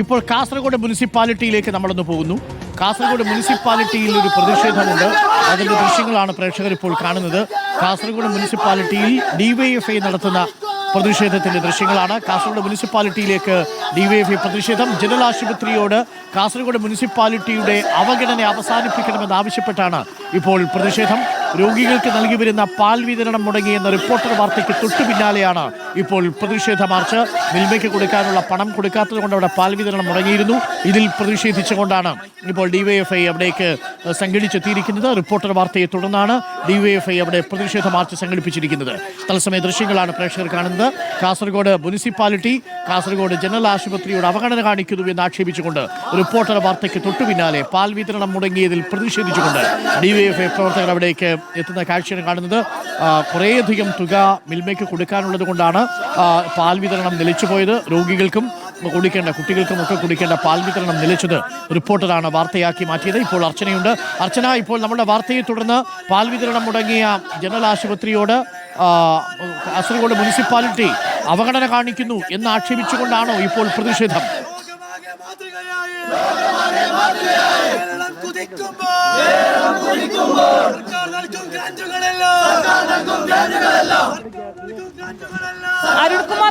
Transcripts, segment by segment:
ഇപ്പോൾ കാസർഗോഡ് മുനിസിപ്പാലിറ്റിയിലേക്ക് നമ്മളൊന്ന് പോകുന്നു. കാസർഗോഡ് മുനിസിപ്പാലിറ്റിയിൽ ഒരു പ്രതിഷേധമുണ്ട്. അതിന്റെ ദൃശ്യങ്ങളാണ് പ്രേക്ഷകർ ഇപ്പോൾ കാണുന്നത്. കാസർഗോഡ് മുനിസിപ്പാലിറ്റിയിൽ ഡിവൈഎഫ്ഐ നടത്തുന്ന പ്രതിഷേധത്തിന്റെ ദൃശ്യങ്ങളാണ്. കാസർഗോഡ് മുനിസിപ്പാലിറ്റിയിലേക്ക് ഡിവൈഎഫ്ഐ പ്രതിഷേധം. ജനറൽ ആശുപത്രിയോട് കാസർഗോഡ് മുനിസിപ്പാലിറ്റിയുടെ അവഗണന അവസാനിപ്പിക്കണമെന്ന് ആവശ്യപ്പെട്ടാണ് ഇപ്പോൾ പ്രതിഷേധം. രോഗികൾക്ക് നൽകി വരുന്ന പാൽ വിതരണം മുടങ്ങിയെന്ന റിപ്പോർട്ടർ വാർത്തയ്ക്ക് തൊട്ടു പിന്നാലെയാണ് ഇപ്പോൾ പ്രതിഷേധ മാർച്ച്. മിൽമയ്ക്ക് കൊടുക്കാനുള്ള പണം കൊടുക്കാത്തത് കൊണ്ട് അവിടെ പാൽ വിതരണം മുടങ്ങിയിരുന്നു. ഇതിൽ പ്രതിഷേധിച്ചുകൊണ്ടാണ് ഇപ്പോൾ ഡിവൈഎഫ്ഐ അവിടേക്ക് സംഘടിച്ചെത്തിയിരിക്കുന്നത്. റിപ്പോർട്ടർ വാർത്തയെ തുടർന്നാണ് ഡിവൈഎഫ്ഐ അവിടെ പ്രതിഷേധ മാർച്ച് സംഘടിപ്പിച്ചിരിക്കുന്നത്. തത്സമയ ദൃശ്യങ്ങളാണ് പ്രേക്ഷകർ കാണുന്നത്. കാസർഗോഡ് മുനിസിപ്പാലിറ്റി കാസർഗോഡ് ജനറൽ ആശുപത്രിയുടെ അവഗണന കാണിക്കുന്നു എന്ന് ആക്ഷേപിച്ചുകൊണ്ട് റിപ്പോർട്ടർ വാർത്തയ്ക്ക് തൊട്ടു പിന്നാലെ പാൽ വിതരണം മുടങ്ങിയതിൽ പ്രതിഷേധിച്ചുകൊണ്ട് ഡിവൈഎഫ്ഐ പ്രവർത്തകർ അവിടേക്ക് എത്തുന്ന കാഴ്ചയാണ് കാണുന്നത്. കുറേയധികം തുക മിൽമയ്ക്ക് കൊടുക്കാനുള്ളത് കൊണ്ടാണ് പാൽ വിതരണം നിലച്ചു നിലച്ചുപോയത് രോഗികൾക്കും കുടിക്കേണ്ട കുട്ടികൾക്കും ഒക്കെ കുടിക്കേണ്ട പാൽ വിതരണം നിലച്ചത് റിപ്പോർട്ടറാണ് വാർത്തയാക്കി മാറ്റിയത്. ഇപ്പോൾ അർച്ചനയുണ്ട്. അർച്ചന ഇപ്പോൾ നമ്മുടെ വാർത്തയെ തുടർന്ന് പാൽ വിതരണം മുടങ്ങിയ ജനറൽ ആശുപത്രിയോട് കാസർഗോഡ് മുനിസിപ്പാലിറ്റി അവഗണന കാണിക്കുന്നു എന്ന് ആക്ഷേപിച്ചുകൊണ്ടാണോ ഇപ്പോൾ പ്രതിഷേധം? മാതൃകയായി. കേരളം കുതിക്കുമ്പോൾ സർക്കാർ നൽകും ഗ്രാന്റുകളെല്ലാം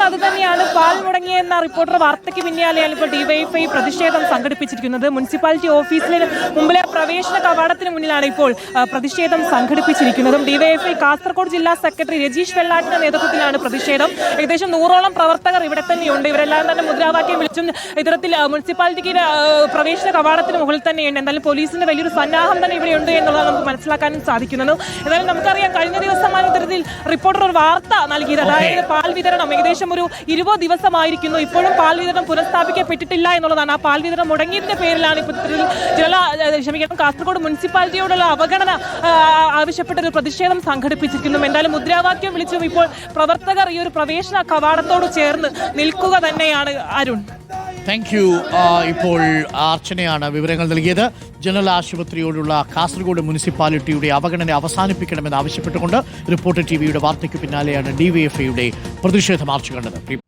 അത് തന്നെയാണ്. പാൽ മുടങ്ങിയെന്ന റിപ്പോർട്ടർ വാർത്തയ്ക്ക് പിന്നാലെയാണ് ഇപ്പോൾ ഡിവൈഎഫ്ഐ പ്രതിഷേധം സംഘടിപ്പിച്ചിരിക്കുന്നത്. മുനിസിപ്പാലിറ്റി ഓഫീസിലെ മുമ്പിലെ പ്രവേശന കവാടത്തിന് മുന്നിലാണ് ഇപ്പോൾ പ്രതിഷേധം സംഘടിപ്പിച്ചിരിക്കുന്നതും. ഡിവൈഎഫ്ഐ കാസർഗോഡ് ജില്ലാ സെക്രട്ടറി രജീഷ് വെള്ളാട്ടിന്റെ നേതൃത്വത്തിലാണ് പ്രതിഷേധം. ഏകദേശം നൂറോളം പ്രവർത്തകർ ഇവിടെ തന്നെയുണ്ട്. ഇവരെല്ലാം തന്നെ മുദ്രാവാക്യം വിളിച്ചും ഇത്തരത്തിൽ മുനിസിപ്പാലിറ്റിക്ക് പ്രവേശന കവാടത്തിന് മുകളിൽ തന്നെയുണ്ട്. എന്തായാലും പോലീസിന്റെ വലിയൊരു സന്നാഹം തന്നെ ഇവിടെയുണ്ട് എന്നുള്ളത് നമുക്ക് മനസ്സിലാക്കാനും സാധിക്കുന്നത്. എന്നാലും നമുക്കറിയാം കഴിഞ്ഞ ദിവസമാണ് ഇത്തരത്തിൽ റിപ്പോർട്ടർ ഒരു വാർത്ത നൽകിയത്. അതായത് പാൽ വിതരണം ഏകദേശം ഒരു ഇരുപത് ദിവസമായിരിക്കുന്നു. ഇപ്പോഴും പാൽ വിതരണം പുനഃസ്ഥാപിക്കപ്പെട്ടിട്ടില്ല എന്നുള്ളതാണ്. ആ പാൽ വിതരണം മുടങ്ങിയതിന്റെ പേരിലാണ് ഇപ്പോൾ ജല ക്ഷമിക്കണം കാസർഗോഡ് മുനിസിപ്പാലിറ്റിയോടുള്ള അവഗണന ആവശ്യപ്പെട്ട ഒരു പ്രതിഷേധം സംഘടിപ്പിച്ചിരിക്കുന്നു. എന്തായാലും മുദ്രാവാക്യം വിളിച്ചും ഇപ്പോൾ പ്രവർത്തകർ ഈ ഒരു പ്രവേശന കവാടത്തോട് ചേർന്ന് നിൽക്കുക തന്നെയാണ് അരുൺ. താങ്ക് യു ഇപ്പോൾ അർച്ചനയാണ് വിവരങ്ങൾ നൽകിയത്. ജനറൽ ആശുപത്രിയോടുള്ള കാസർഗോഡ് മുനിസിപ്പാലിറ്റിയുടെ അവഗണന അവസാനിപ്പിക്കണമെന്ന് ആവശ്യപ്പെട്ടുകൊണ്ട് റിപ്പോർട്ടർ ടി വിയുടെ വാർത്തയ്ക്ക് പിന്നാലെയാണ് ഡിവൈഎഫ്ഐയുടെ പ്രതിഷേധ മാർച്ച് കണ്ടത്.